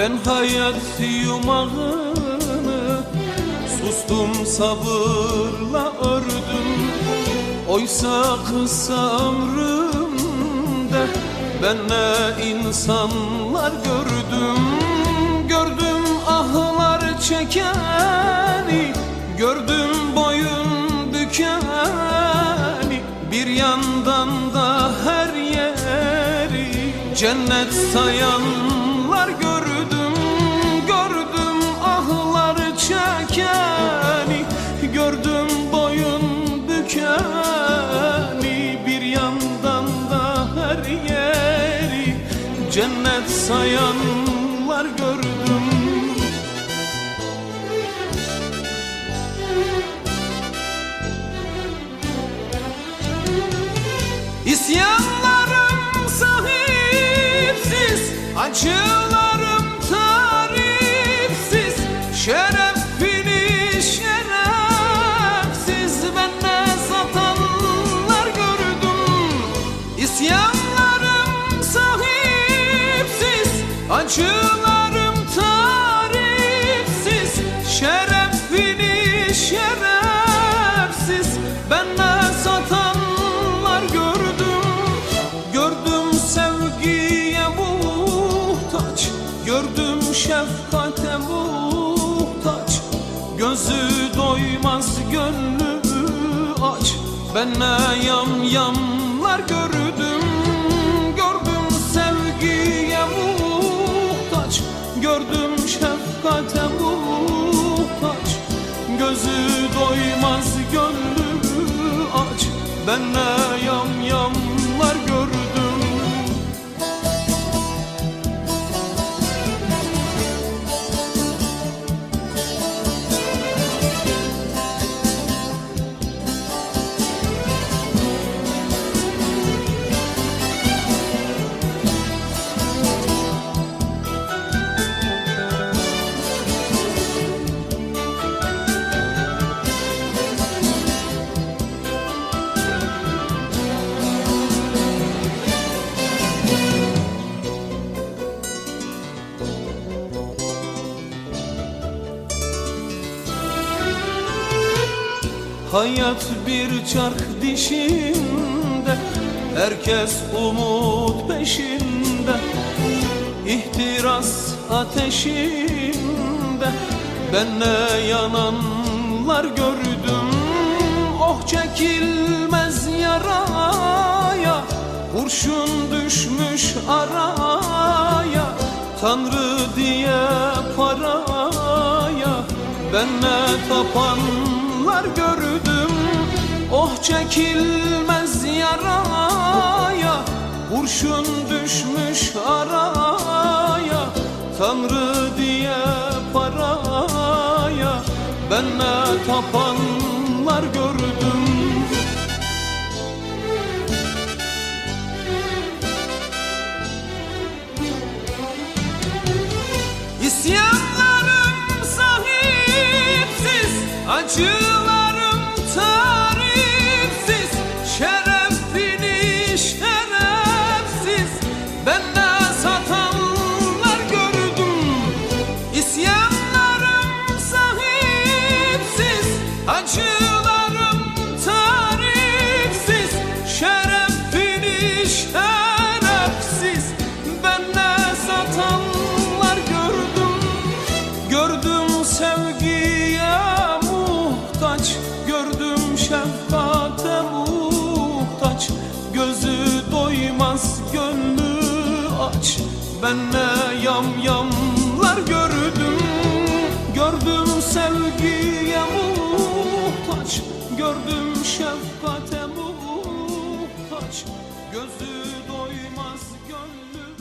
Ben hayat yumağını Sustum sabırla ördüm. Oysa kısa ömrümde Ben ne insanlar gördüm. Gördüm ahlar çekeni Gördüm boyun bükeni. Bir yandan da her yeri Cennet sayanlar sayanlar gördüm. İsyanlarım sahipsiz Acılarım Acılarım tarifsiz Şerefini şerefsiz. Bende satanlar gördüm Gördüm sevgiye muhtaç. Gördüm şefkate muhtaç Gözü doymaz gönlü aç. Ben ne yam yamlar gördüm Gördüm Gördüm şefkate muhtaç. Gözü doymaz gönlü aç. Ben ne Hayat bir çark dişinde Herkes umut peşinde. İhtiras ateşinde Ben ne yananlar gördüm. Oh çekilmez yaraya Kurşun düşmüş araya. Tanrı diye paraya Ben ne tapanlar gördüm Oh çekilmez yaraya Kurşun düşmüş araya Tanrı diye paraya Ben ne tapanlar gördüm. İsyanlarım sahipsiz Acılarım Gördüm sevgiye muhtaç Gördüm şefkate muhtaç. Gözü doymaz gönlü aç. Ben ne yam yamlar gördüm. Gördüm sevgiye muhtaç Gördüm şefkate muhtaç. Gözü doymaz gönlü